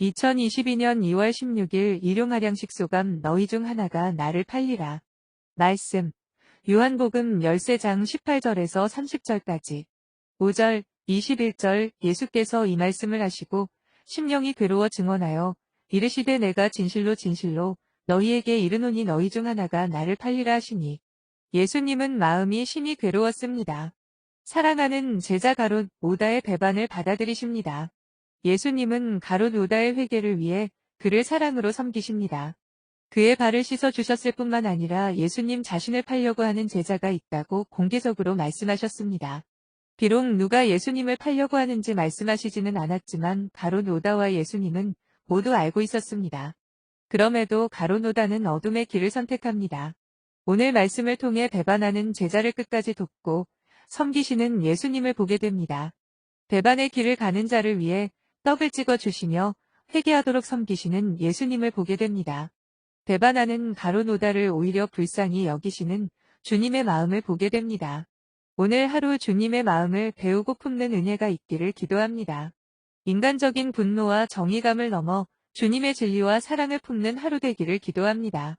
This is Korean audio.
2022년 2월 16일 일용하량식 소감 너희 중 하나가 나를 팔리라. 말씀 요한복음 13장 18절에서 30절까지 5절 21절 예수께서 이 말씀을 하시고 심령이 괴로워 증언하여 이르시되 내가 진실로 진실로 너희에게 이르노니 너희 중 하나가 나를 팔리라 하시니 예수님은 마음이 심히 괴로웠습니다. 사랑하는 제자 가롯 오다의 배반을 받아들이십니다. 예수님은 가롯 오다의 회개를 위해 그를 사랑으로 섬기십니다. 그의 발을 씻어 주셨을 뿐만 아니라 예수님 자신을 팔려고 하는 제자가 있다고 공개적으로 말씀하셨습니다. 비록 누가 예수님을 팔려고 하는지 말씀하시지는 않았지만 가롯 오다와 예수님은 모두 알고 있었습니다. 그럼에도 가롯 오다는 어둠의 길을 선택합니다. 오늘 말씀을 통해 배반하는 제자를 끝까지 돕고 섬기시는 예수님을 보게 됩니다. 배반의 길을 가는 자를 위해 떡을 찍어 주시며 회개하도록 섬기시는 예수님을 보게 됩니다. 배반하는 가로노다를 오히려 불쌍히 여기시는 주님의 마음을 보게 됩니다. 오늘 하루 주님의 마음을 배우고 품는 은혜가 있기를 기도합니다. 인간적인 분노와 정의감을 넘어 주님의 진리와 사랑을 품는 하루 되기를 기도합니다.